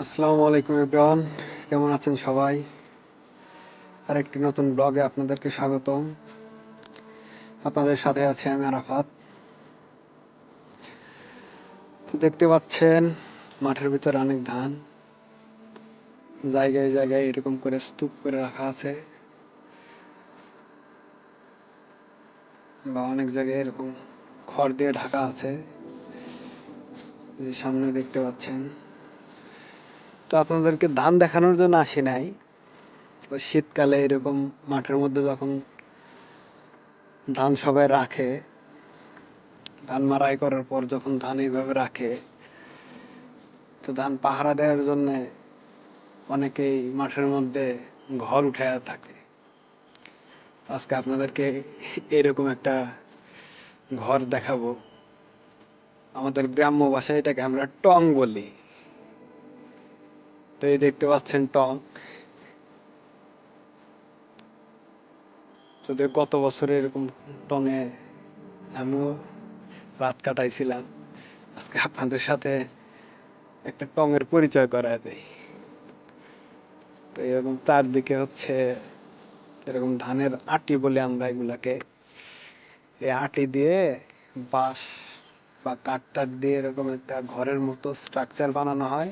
আসসালামু আলাইকুম এভরিওয়ান কেমন আছেন সবাই? আর একটি নতুন ব্লগে আপনাদেরকে স্বাগতম। আপনাদের সাথে আছে আমি আরাফাত। দেখতে পাচ্ছেন, মাঠের ভিতরে অনেক ধান। জায়গায় জায়গায় এরকম করে স্তূপ করে রাখা আছে। বা অনেক জায়গায় এরকম খড় দিয়ে ঢাকা আছে। যে সামনে দেখতে পাচ্ছেন। তো আপনাদেরকে ধান দেখানোর জন্য আসি নাই। তো শীতকালে এরকম মাঠের মধ্যে যখন ধান সবাই রাখে, ধান মারাই করার পর যখন ধান এইভাবে রাখে, তো ধান পাহারা দেওয়ার জন্য অনেকেই মাঠের মধ্যে ঘর উঠে থাকে। আজকে আপনাদেরকে এরকম একটা ঘর দেখাবো। আমাদের গ্রাম্য ভাষায় এটাকে আমরা টং বলি। তো এই দেখতে পাচ্ছেন টং। যদি গত বছরে এরকম টঙে আমিও রাত কাটাইছিলাম। আজকে আপনাদের সাথে একটা টঙের পরিচয় করায় দেই। তো এরকম চারদিকে হচ্ছে এরকম ধানের আটি বলে আমরা এগুলাকে, এই আটি দিয়ে বাঁশ বা কাঠ টাঠ দিয়ে এরকম একটা ঘরের মতো স্ট্রাকচার বানানো হয়।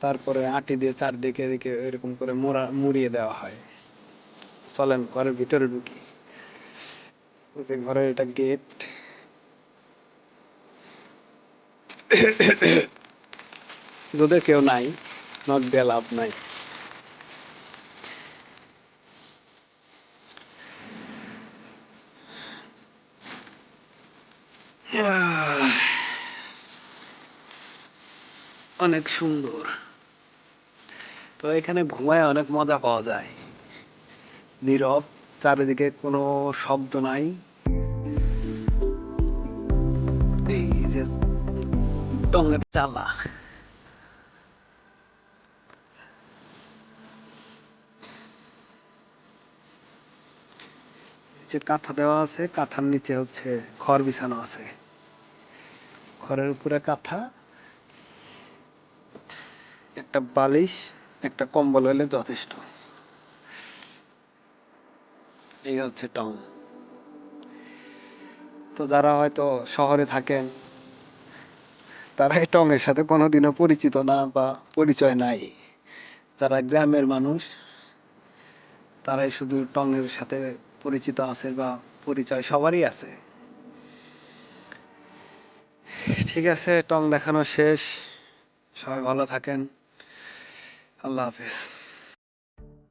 তারপরে আটি দিয়ে চারদিকে এদিকে এরকম করে মোড়া মুড়িয়ে দেওয়া হয়। চলেন ঘরের ভিতরে ঢুকি। যে ঘরের এটা গেট যদি কেউ নাই নক দিয়ে লাভ নাই। আহ, অনেক সুন্দর। তো এখানে ঘুমায় অনেক মজা পাওয়া যায়। নীরব, চারিদিকে কোনো শব্দ নাই। যে কাঁথা দেওয়া আছে, কাঁথার নিচে হচ্ছে খড় বিছানো আছে। খড়ের উপরে কাঁথা একটা বালিশ, একটা কম্বল হলে যথেষ্ট। এই হচ্ছে টং তো যারা হয়তো শহরে থাকেন, তারা এই টঙের সাথে কোনোদিনও পরিচিত না বা পরিচয় নাই। যারা গ্রামের মানুষ, তারাই শুধু টঙের সাথে পরিচিত আছে বা পরিচয় সবারই আছে। ঠিক আছে টং দেখানো শেষ। সবাই ভালো থাকেন। I love it.